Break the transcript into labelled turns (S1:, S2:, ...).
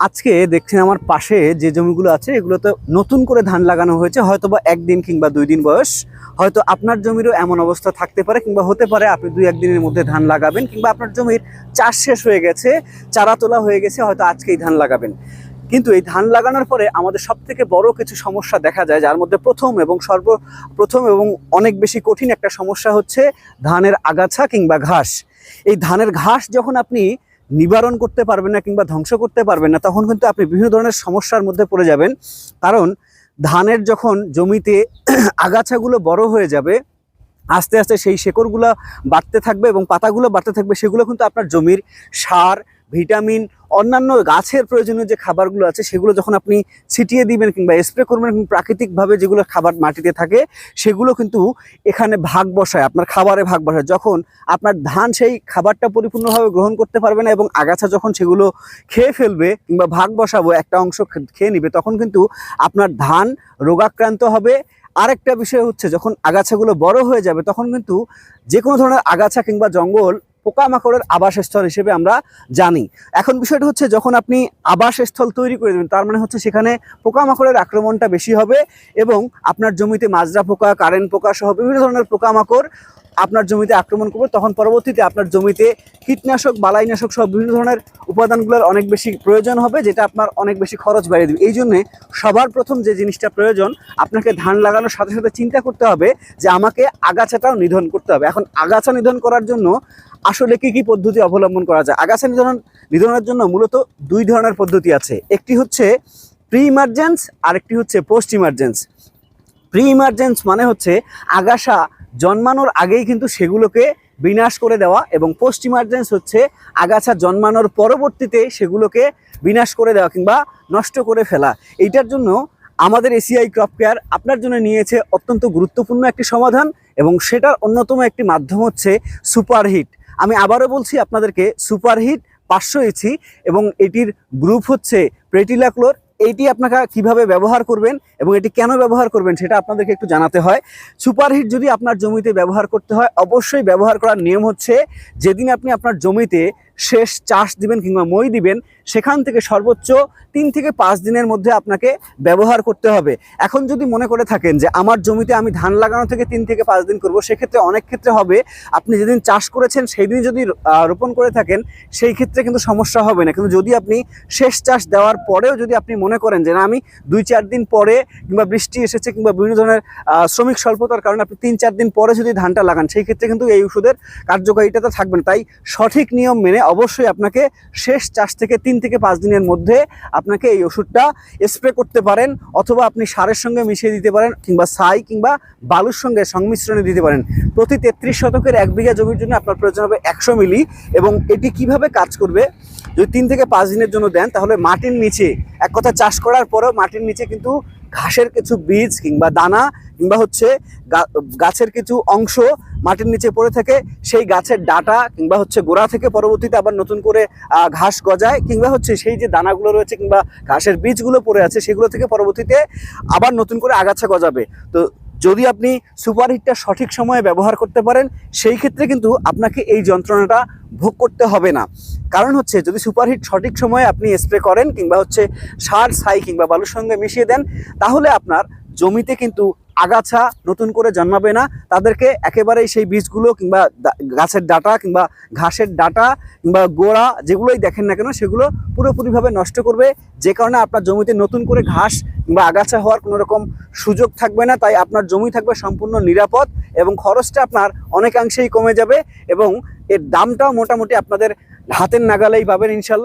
S1: আজকে দেখছেন আমার পাশে যে জমিগুলো আছে, এগুলোতে নতুন করে ধান লাগানো হয়েছে হয়তো বা একদিন কিংবা দুই দিন বয়স। হয়তো আপনার জমিরও এমন অবস্থা থাকতে পারে কিংবা হতে পারে আপনি দুই একদিনের মধ্যে ধান লাগাবেন কিংবা আপনার জমির চাষ শেষ হয়ে গেছে, চারা তোলা হয়ে গেছে, হয়তো আজকেই ধান লাগাবেন। কিন্তু এই ধান লাগানোর পরে আমাদের সব থেকে বড় কিছু সমস্যা দেখা যায়, যার মধ্যে প্রথম এবং সর্ব প্রথম এবং অনেক বেশি কঠিন একটা সমস্যা হচ্ছে ধানের আগাছা কিংবা ঘাস। এই ধানের ঘাস যখন আপনি নিবারণ করতে পারবেন না কিংবা ধ্বংস করতে পারবেন না, তখন কিন্তু আপনি বিভিন্ন ধরনের সমস্যার মধ্যে পড়ে যাবেন। কারণ ধানের যখন জমিতে আগাছাগুলো বড় হয়ে যাবে, আস্তে আস্তে সেই শেকড়গুলো বাড়তে থাকবে এবং পাতাগুলো বাড়তে থাকবে, সেগুলো কিন্তু আপনার জমির সার ভিটামিন, অন্যান্য গাছের প্রয়োজনীয় যে খাবারগুলো আছে, সেগুলো যখন আপনি ছিটিয়ে দিবেন কিংবা স্প্রে করবেন প্রাকৃতিকভাবে যেগুলো খাবার মাটিতে থাকে, সেগুলো কিন্তু এখানে ভাগ বসায়, আপনার খাবারে ভাগ বসায়। যখন আপনার ধান সেই খাবারটা পরিপূর্ণভাবে গ্রহণ করতে পারবে না এবং আগাছা যখন সেগুলো খেয়ে ফেলবে কিংবা ভাগ বসাবো, একটা অংশ খেয়ে নিবে, তখন কিন্তু আপনার ধান রোগাক্রান্ত হবে। আরেকটা বিষয় হচ্ছে, যখন আগাছাগুলো বড় হয়ে যাবে, তখন কিন্তু যে কোনো ধরনের আগাছা কিংবা জঙ্গল পোকামাকড়ের আবাসস্থল হিসেবে আমরা জানি। এখন বিষয়টা হচ্ছে যখন আপনি আবাসস্থল তৈরি করে দেবেন, তার মানে হচ্ছে সেখানে পোকামাকড়ের আক্রমণটা বেশি হবে এবং আপনার জমিতে মাজরা পোকা, কারেন্ট পোকা সহ বিভিন্ন ধরনের পোকামাকড় আপনার জমিতে আক্রমণ করবে, তখন পরবর্তীতে আপনার জমিতে কীটনাশক, বালাইনাশক সব বিভিন্ন ধরনের উপাদানগুলোর অনেক বেশি প্রয়োজন হবে, যেটা আপনার অনেক বেশি খরচ বাড়িয়ে দেবে। এই জন্যে সবার প্রথম যে জিনিসটা প্রয়োজন, আপনাকে ধান লাগানোর সাথে সাথে চিন্তা করতে হবে যে আমাকে আগাছাটাও নিধন করতে হবে। এখন আগাছা নিধন করার জন্য আসলে কি কি পদ্ধতি অবলম্বন করা যায়? আগাছা নিধন নিধনের জন্য মূলত দুই ধরনের পদ্ধতি আছে। একটি হচ্ছে প্রি ইমার্জেন্স আরেকটি হচ্ছে পোস্ট ইমার্জেন্স প্রি ইমার্জেন্স মানে হচ্ছে আগাছা জন্মানোর আগেই কিন্তু সেগুলোকে বিনাশ করে দেওয়া এবং পোস্ট ইমার্জেন্স হচ্ছে আগাছা জন্মানোর পরবর্তীতে সেগুলোকে বিনাশ করে দেওয়া কিংবা নষ্ট করে ফেলা। এইটার জন্য আমাদের এসিআই ক্রপ কেয়ার আপনার জন্য নিয়েছে অত্যন্ত গুরুত্বপূর্ণ একটি সমাধান এবং সেটার অন্যতম একটি মাধ্যম হচ্ছে সুপারহিট আমি আবারও বলছি আপনাদেরকে সুপারহিট পাঁচশো ইচি এবং এটির গ্রুপ হচ্ছে প্রেটিলাক্লোর। এটি আপনাকে কীভাবে ব্যবহার করবেন এবং এটি কেন ব্যবহার করবেন সেটা আপনাদেরকে একটু জানাতে হয়। সুপারহিট যদি আপনার জমিতে ব্যবহার করতে হয়, অবশ্যই ব্যবহার করার নিয়ম হচ্ছে, যেদিন আপনি আপনার জমিতে শেষ চাষ দিবেন কিংবা মই দিবেন, সেখান থেকে সর্বোচ্চ তিন থেকে পাঁচ দিনের মধ্যে আপনাকে ব্যবহার করতে হবে। এখন যদি মনে করে থাকেন যে আমার জমিতে আমি ধান লাগানো থেকে তিন থেকে পাঁচ দিন করব, সেক্ষেত্রে অনেক ক্ষেত্রে হবে। আপনি যেদিন চাষ করেছেন সেই দিন যদি রোপণ করে থাকেন, সেই ক্ষেত্রে কিন্তু সমস্যা হবে না। কিন্তু যদি আপনি শেষ চাষ দেওয়ার পরেও যদি আপনি মনে করেন যে না, আমি দুই চার দিন পরে কিংবা বৃষ্টি এসেছে কিংবা বিভিন্ন ধরনের শ্রমিক স্বল্পতার কারণে আপনি তিন চার দিন পরে যদি ধানটা লাগান, সেই ক্ষেত্রে কিন্তু এই ওষুধের কার্যকারিতাটা থাকবে না। তাই সঠিক নিয়ম মেনে অবশ্যই আপনাকে শেষ চাষ থেকে তিন থেকে পাঁচ দিনের মধ্যে আপনাকে এই ওষুধটা স্প্রে করতে পারেন অথবা আপনি সারের সঙ্গে মিশিয়ে দিতে পারেন কিংবা ছাই কিংবা বালুর সঙ্গে সংমিশ্রণে দিতে পারেন। প্রতি তেত্রিশ শতকের এক বিঘা জমির জন্য আপনার প্রয়োজন হবে একশো মিলি এবং এটি কীভাবে কাজ করবে? যদি তিন থেকে পাঁচ দিনের জন্য দেন তাহলে মাটির নিচে এক কথা চাষ করার পরেও মাটির নিচে কিন্তু ঘাসের কিছু বীজ কিংবা দানা কিংবা হচ্ছে গাছের কিছু অংশ মাটির নিচে পড়ে থাকে, সেই গাছের ডাটা কিংবা হচ্ছে গোড়া থেকে পরবর্তীতে আবার নতুন করে ঘাস গজায় কিংবা হচ্ছে সেই যে দানাগুলো রয়েছে কিংবা ঘাসের বীজগুলো পড়ে আছে, সেগুলো থেকে পরবর্তীতে আবার নতুন করে আগাছা গজাবে। তো যদি আপনি সুপার হিটটা সঠিক সময়ে ব্যবহার করতে পারেন, সেই ক্ষেত্রে কিন্তু আপনাকে এই যন্ত্রণাটা ভোগ করতে হবে না। কারণ হচ্ছে, যদি সুপার হিট সঠিক সময়ে আপনি স্প্রে করেন কিংবা হচ্ছে সার, ছাই কিংবা বালুর সঙ্গে মিশিয়ে দেন, তাহলে আপনার জমিতে কিন্তু আগাছা নতুন করে জন্মাবে না, তাদেরকে একেবারেই সেই বীজগুলো কিংবা গাছের ডাটা কিংবা ঘাসের ডাটা কিংবা গোড়া যেগুলোই দেখেন না কেন, সেগুলো পুরোপুরিভাবে নষ্ট করবে। যে কারণে আপনার জমিতে নতুন করে ঘাস কিংবা আগাছা হওয়ার কোনো রকম সুযোগ থাকবে না, তাই আপনার জমি থাকবে সম্পূর্ণ নিরাপদ এবং খরচটা আপনার অনেকাংশেই কমে যাবে এবং এর দামটাও মোটামুটি আপনাদের হাতের নাগালেই পাবেন ইনশাল্লাহ।